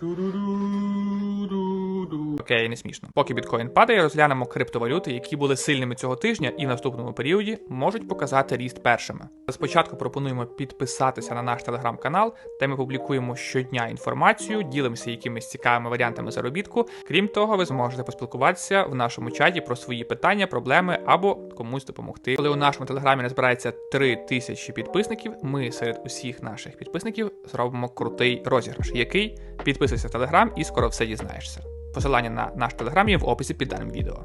do do do Окей, не смішно. Поки біткоін падає, розглянемо криптовалюти, які були сильними цього тижня і в наступному періоді можуть показати ріст першими. Спочатку пропонуємо підписатися на наш телеграм-канал, де ми публікуємо щодня інформацію, ділимося якимись цікавими варіантами заробітку. Крім того, ви зможете поспілкуватися в нашому чаті про свої питання, проблеми або комусь допомогти. Коли у нашому телеграмі назбирається 3 тисячі підписників, ми серед усіх наших підписників зробимо крутий розіграш, який підписуйся в телеграм і скоро все дізнаєшся. Посилання на наш телеграм є в описі під даним відео.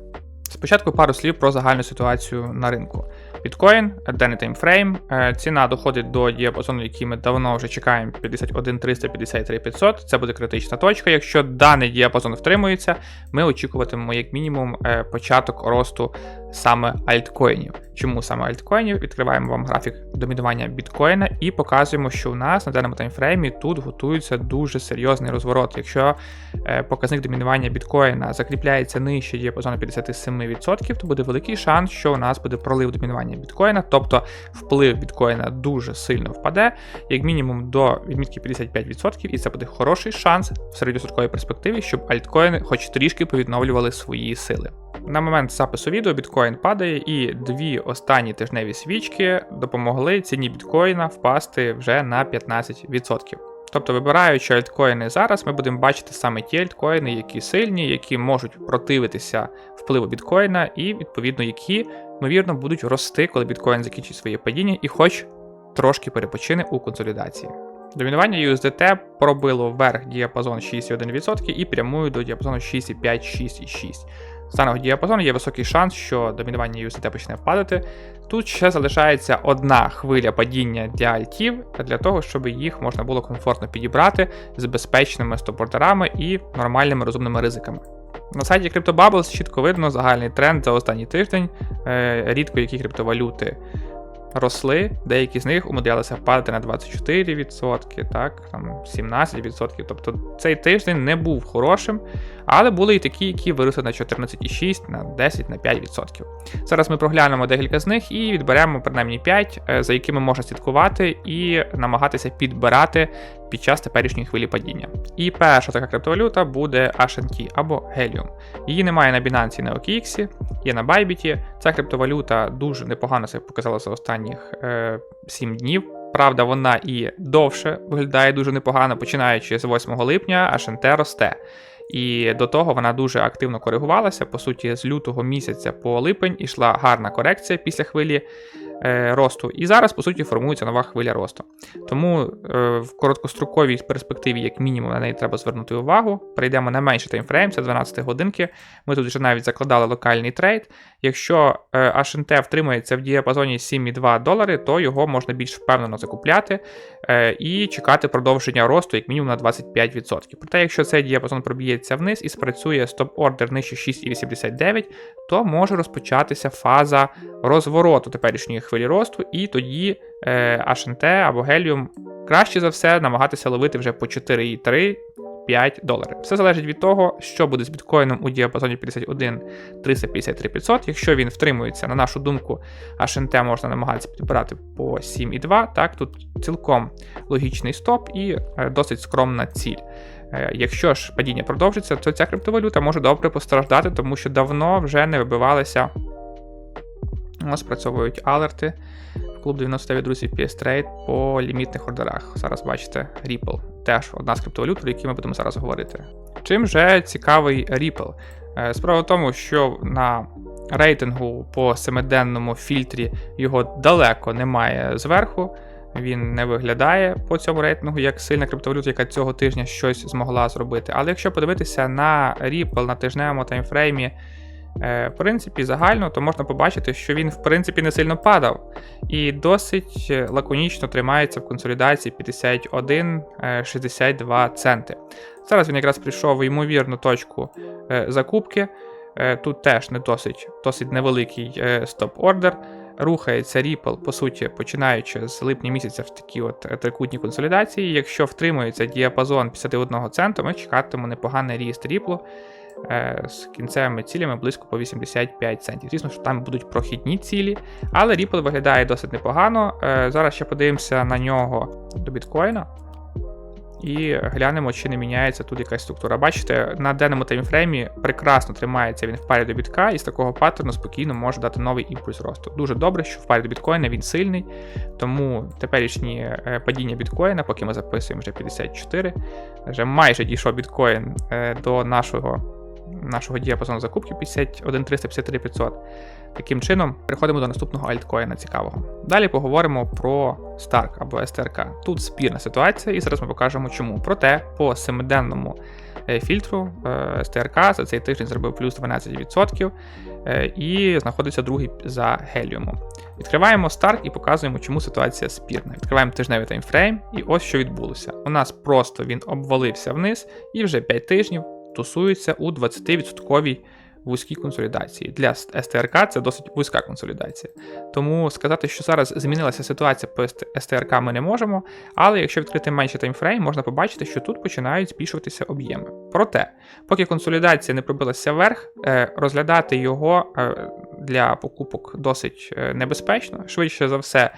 Спочатку пару слів про загальну ситуацію на ринку. Біткоін, денний таймфрейм, е, ціна доходить до діапазону, який ми давно вже чекаємо 51 300 53 500. Це буде критична точка. Якщо даний діапазон втримується, ми очікуватимемо як мінімум е, початок росту саме альткоїнів. Чому саме альткоїнів? Відкриваємо вам графік домінування біткоїна і показуємо, що у нас на даному таймфреймі тут готується дуже серйозний розворот. Якщо е, показник домінування біткоїна закріпляється нижче діапазону 57%, то буде великий шанс, що у нас буде пролив домінування біткоїна, тобто вплив біткоїна дуже сильно впаде, як мінімум до відмітки 55%, і це буде хороший шанс в середньостроковій перспективі, щоб альткоїни хоч трішки повідновлювали свої сили. На момент запису відео біткоін падає, і дві останні тижневі свічки допомогли ціні біткоїна впасти вже на 15%. Тобто, вибираючи альткоїни зараз, ми будемо бачити саме ті альткоїни, які сильні, які можуть противитися впливу біткоїна, і відповідно які, ймовірно, будуть рости, коли біткоін закінчить своє падіння і хоч трошки перепочине у консолідації. Домінування USDT пробило вверх діапазон 6,1% і прямує до діапазону 6,5-6,6. З діапазону є високий шанс, що домінування USDT почне падати. Тут ще залишається одна хвиля падіння для альтів, для того, щоб їх можна було комфортно підібрати з безпечними стопортерами і нормальними розумними ризиками. На сайті CryptoBubbles чітко видно загальний тренд за останній тиждень. Е, Рідко які криптовалюти росли, деякі з них умудрялися впадати на 24%, так, там 17%. Тобто цей тиждень не був хорошим, але були і такі, які виросли на 14,6%, на 10%, на 5%. Зараз ми проглянемо декілька з них і відберемо принаймні 5, е, за якими можна слідкувати і намагатися підбирати під час теперішньої хвилі падіння. І перша така криптовалюта буде HNT або Helium. Її немає на Binance і на OKX, є на Bybit. Ця криптовалюта дуже непогано себе показала за останніх е, 7 днів. Правда, вона і довше виглядає дуже непогано, починаючи з 8 липня, HNT росте. І до того вона дуже активно коригувалася. По суті, з лютого місяця по липень ішла гарна корекція після хвилі е, росту. І зараз, по суті, формується нова хвиля росту. Тому е, в короткостроковій перспективі, як мінімум, на неї треба звернути увагу. Перейдемо на менший таймфрейм, це 12 годинки. Ми тут вже навіть закладали локальний трейд. Якщо е, HNT втримається в діапазоні 7,2 долари, то його можна більш впевнено закупляти е, і чекати продовження росту як мінімум на 25%. Проте, якщо цей діапазон проб'ється вниз і спрацює стоп-ордер нижче 6,89, то може розпочатися фаза розвороту теперішньої хвилі росту, і тоді е, HNT або Helium краще за все намагатися ловити вже по 4,3. 5 доларів. Все залежить від того, що буде з біткоїном у діапазоні 51 353 500. Якщо він втримується, на нашу думку, HNT можна намагатися підбирати по 7,2. Так, тут цілком логічний стоп і е, досить скромна ціль. Е, Якщо ж падіння продовжиться, то ця криптовалюта може добре постраждати, тому що давно вже не вибивалися. Спрацьовують алерти в клуб 99 друзів PS Trade по лімітних ордерах. Зараз бачите Ripple. Теж одна з криптовалют, про які ми будемо зараз говорити. Чим же цікавий Ripple? Е, Справа в тому, що на рейтингу по семиденному фільтрі його далеко немає зверху. Він не виглядає по цьому рейтингу як сильна криптовалюта, яка цього тижня щось змогла зробити. Але якщо подивитися на Ripple на тижневому таймфреймі, е, в принципі, загально, то можна побачити, що він, в принципі, не сильно падав і досить е, лаконічно тримається в консолідації 51,62 центи. Зараз він якраз прийшов в ймовірну точку е, закупки. Е, Тут теж не досить, досить невеликий е, стоп-ордер. Рухається Ripple, по суті, починаючи з липня місяця в такі от е, трикутні консолідації. Якщо втримується діапазон 51 цента, ми чекатимемо непоганий ріст Ripple е, з кінцевими цілями близько по 85 центів. Звісно, що там будуть прохідні цілі, але Ripple виглядає досить непогано. Е, Зараз ще подивимося на нього до біткоїна. І глянемо, чи не міняється тут якась структура. Бачите, на денному таймфреймі прекрасно тримається він в парі до бітка, і з такого паттерну спокійно може дати новий імпульс росту. Дуже добре, що в парі до біткоїна він сильний, тому теперішні е, падіння біткоїна, поки ми записуємо вже 54, вже майже дійшов біткоін е, до нашого. Нашого діапазону закупки 51 353 500. Таким чином, переходимо до наступного альткоїна цікавого. Далі поговоримо про Stark або STRK. Тут спірна ситуація, і зараз ми покажемо чому. Проте, по семиденному е, фільтру е, STRK за цей тиждень зробив плюс 12% е, і знаходиться другий за геліумом. Відкриваємо Stark і показуємо, чому ситуація спірна. Відкриваємо тижневий таймфрейм, і ось що відбулося. У нас просто він обвалився вниз і вже 5 тижнів тусується у 20% вузькій консолідації. Для СТРК це досить вузька консолідація. Тому сказати, що зараз змінилася ситуація по СТРК ми не можемо, але якщо відкрити менший таймфрейм, можна побачити, що тут починають збільшуватися об'єми. Проте, поки консолідація не пробилася вверх, е, розглядати його е, для покупок досить е, небезпечно. Швидше за все,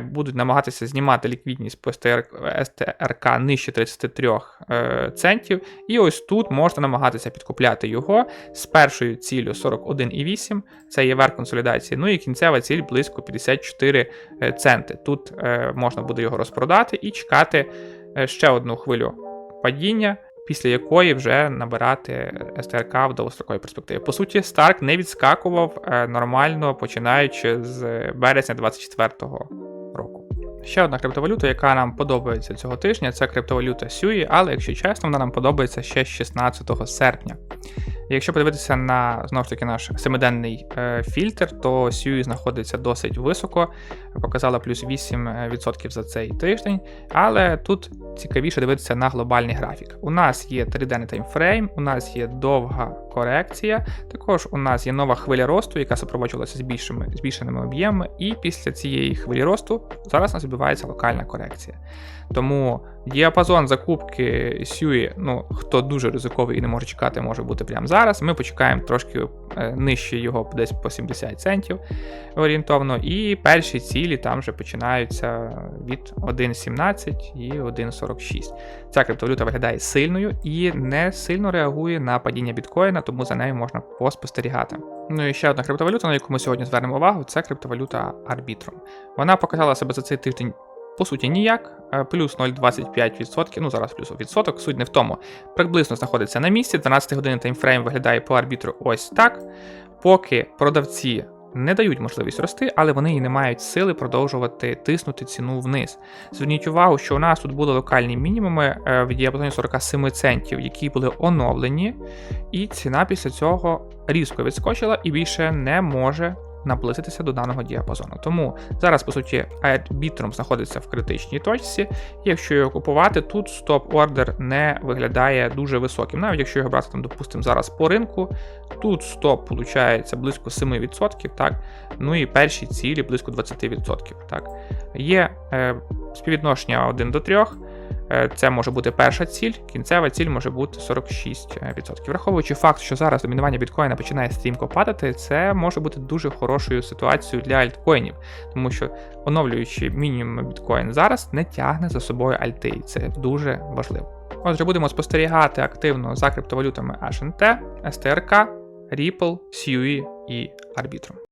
будуть намагатися знімати ліквідність по СТРК нижче 33 е, центів. І ось тут можна намагатися підкупляти його з першою ціллю 41,8, це є верх консолідації. Ну і кінцева ціль близько 54 е, центи. Тут е, можна буде його розпродати і чекати е, ще одну хвилю падіння. Після якої вже набирати СТРК в довгостроковій перспективі. По суті, Старк не відскакував е, нормально починаючи з березня 24-го року. Ще одна криптовалюта, яка нам подобається цього тижня, це криптовалюта SUI, але якщо чесно, вона нам подобається ще з 16 серпня. Якщо подивитися на знову ж таки наш семиденний е, фільтр, то SUI знаходиться досить високо, показала плюс 8% за цей тиждень. Але тут цікавіше дивитися на глобальний графік. У нас є 3-денний таймфрейм, у нас є довга корекція, також у нас є нова хвиля росту, яка супроводжувалася збільшеними, збільшеними об'ємами, і після цієї хвилі росту зараз нас відбувається локальна корекція. Тому діапазон закупки SUI, ну хто дуже ризиковий і не може чекати, може бути прямо зараз. Ми почекаємо трошки е, нижче його десь по 70 центів орієнтовно. І перші цілі там вже починаються від 1,17 і 1,46. Ця криптовалюта виглядає сильною і не сильно реагує на падіння біткоїна, тому за нею можна поспостерігати. Ну і ще одна криптовалюта, на яку ми сьогодні звернемо увагу, це криптовалюта Arbitrum. Вона показала себе за цей тиждень по суті, ніяк, е, плюс 0,25%, ну зараз плюс відсоток, суть не в тому. Приблизно знаходиться на місці, 12 годин таймфрейм виглядає по арбітру ось так. Поки продавці не дають можливість рости, але вони і не мають сили продовжувати тиснути ціну вниз. Зверніть увагу, що у нас тут були локальні мінімуми е, в діапазоні 47 центів, які були оновлені, і ціна після цього різко відскочила і більше не може наблизитися до даного діапазону. Тому зараз, по суті, Arbitrum знаходиться в критичній точці, якщо його купувати, тут стоп-ордер не виглядає дуже високим. Навіть якщо його брати, там, допустимо, зараз по ринку, тут стоп виходить близько 7%, так, ну і перші цілі близько 20%. Так. Є е, співвідношення 1 до 3. Е, Це може бути перша ціль, кінцева ціль може бути 46%. Враховуючи факт, що зараз домінування біткоїна починає стрімко падати, це може бути дуже хорошою ситуацією для альткоїнів, тому що оновлюючи мінімум біткоін зараз, не тягне за собою альти, і це дуже важливо. Отже, будемо спостерігати активно за криптовалютами HNT, STRK, Ripple, SUI і Arbitrum.